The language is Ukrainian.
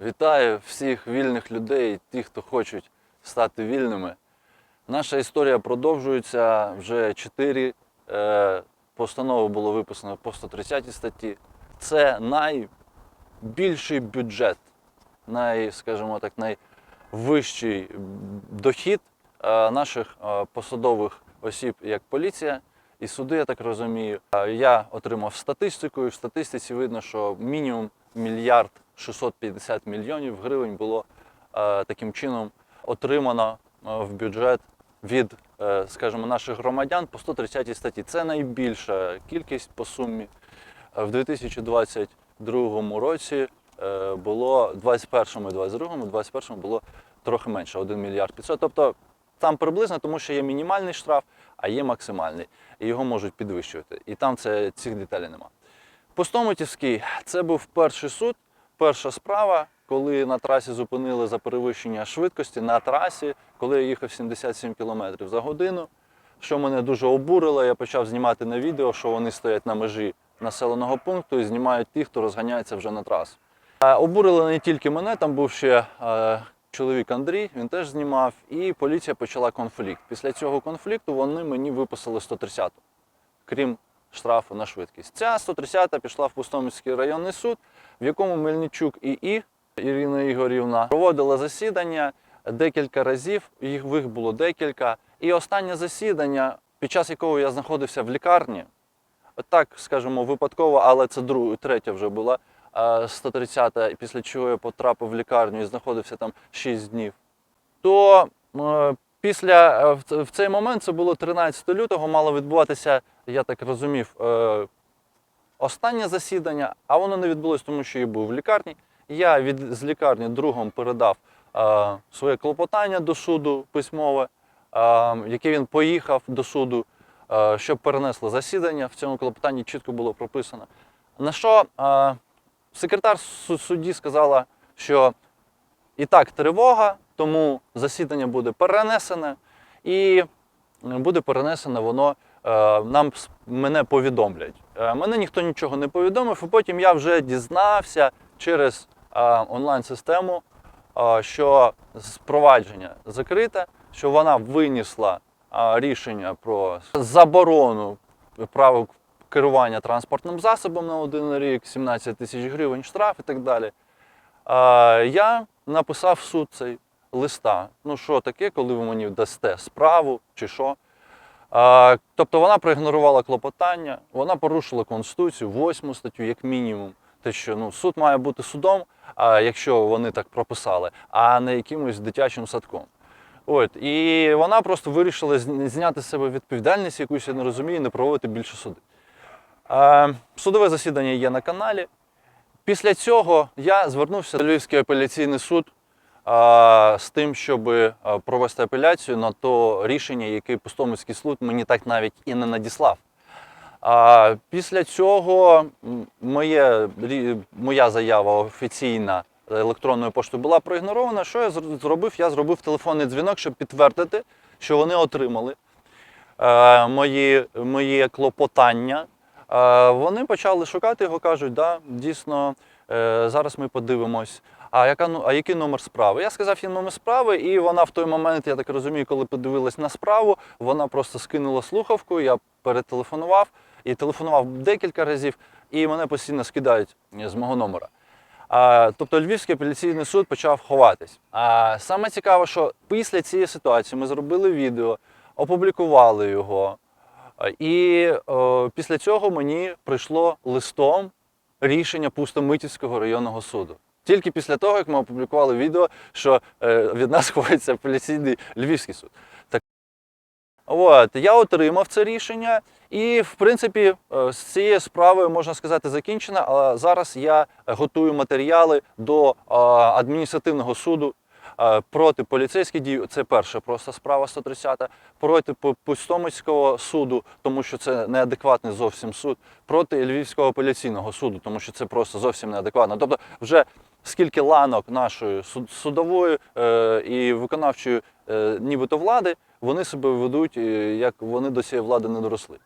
Вітаю всіх вільних людей, тих, хто хочуть стати вільними. Наша історія продовжується вже чотири е, постанови було виписано по 130 статті. Це найбільший бюджет, най, скажімо так, найвищий дохід е, наших е, посадових осіб, як поліція і суди, я так розумію. Е, Я отримав статистику, і в статистиці видно, що мінімум мільярд 650 мільйонів гривень було е, таким чином отримано е, в бюджет від, е, скажімо, наших громадян по 130 статті. Це найбільша кількість по сумі. В 2022 році було 21-му і 22-му, 21-му було трохи менше 1 мільярд 500. Тобто там приблизно, тому що є мінімальний штраф, а є максимальний. І його можуть підвищувати. І там це цих деталей немає. Постомитівський це був перший суд, перша справа, коли на трасі зупинили за перевищення швидкості на трасі, коли я їхав 77 км за годину. Що мене дуже обурило, я почав знімати на відео, що вони стоять на межі населеного пункту і знімають тих, хто розганяється вже на трасу. Е, Обурило не тільки мене, там був ще е, чоловік Андрій, він теж знімав, і поліція почала конфлікт. Після цього конфлікту вони мені виписали 130 крім штрафу на швидкість. Ця 130 пішла в Пустомівський районний суд, в якому Мельничук ІІ Ірина Ігорівна проводила засідання декілька разів, їх було декілька. І останнє засідання, під час якого я знаходився в лікарні, так скажімо, випадково, але це друга, третя вже була е, 130-та, і після чого я потрапив в лікарню і знаходився там 6 днів. То е, після е, в цей момент це було 13 лютого, мало відбуватися, я так розумів, е, останнє засідання, а воно не відбулось, тому що я був в лікарні. Я від з лікарні другом передав е, своє клопотання до суду письмове, е, яке він поїхав до суду, е, щоб перенесли засідання. В цьому клопотанні чітко було прописано. На що е, секретар судді сказала, що і так тривога, тому засідання буде перенесене, і буде перенесене воно. Е, Нам мене повідомлять. Е, Мене ніхто нічого не повідомив, і потім я вже дізнався через е, онлайн-систему, що спровадження закрите, що вона винесла е, рішення про заборону права керування транспортним засобом на один рік, 17 тисяч гривень штраф і так далі. Я написав суд цей листа. Ну що таке, коли ви мені дасте справу чи що. Тобто вона проігнорувала клопотання, вона порушила Конституцію, восьму статтю, як мінімум. Те, що ну, суд має бути судом, якщо вони так прописали, а не якимось дитячим садком. От, і вона просто вирішила зняти з себе відповідальність, якусь я не розумію, не проводити більше суди. Судове засідання є на каналі. Після цього я звернувся до Львівський апеляційний суд з тим, щоб провести апеляцію на то рішення, яке Пустомицький суд мені так навіть і не надіслав. Після цього моє, моя заява офіційна електронною поштою була проігнорована. Що я зробив? Я зробив телефонний дзвінок, щоб підтвердити, що вони отримали е, мої, мої клопотання. Е, Вони почали шукати його, кажуть, да, дійсно, е, зараз ми подивимось. А, яка, ну- а який номер справи? Я сказав їй номер справи, і вона в той момент, я так розумію, коли подивилась на справу, вона просто скинула слухавку, я перетелефонував і телефонував декілька разів, і мене постійно скидають з мого номера. А, тобто Львівський апеляційний суд почав ховатись. А саме цікаве, що після цієї ситуації ми зробили відео, опублікували його. І е, після цього мені прийшло листом рішення Пустомитівського районного суду. Тільки після того, як ми опублікували відео, що е, від нас ховається апеляційний Львівський суд. Так, от, я отримав це рішення, і, в принципі, е, з цією справою можна сказати закінчена. Але зараз я готую матеріали до е, адміністративного суду проти поліцейських дій. Це перша просто справа 130, проти Пу- Пустомицького суду, тому що це неадекватний зовсім суд, проти Львівського апеляційного суду, тому що це просто зовсім неадекватно. Тобто, вже скільки ланок нашої суд- судової е, і виконавчої е, нібито влади, вони себе ведуть, е, як вони до цієї влади не доросли.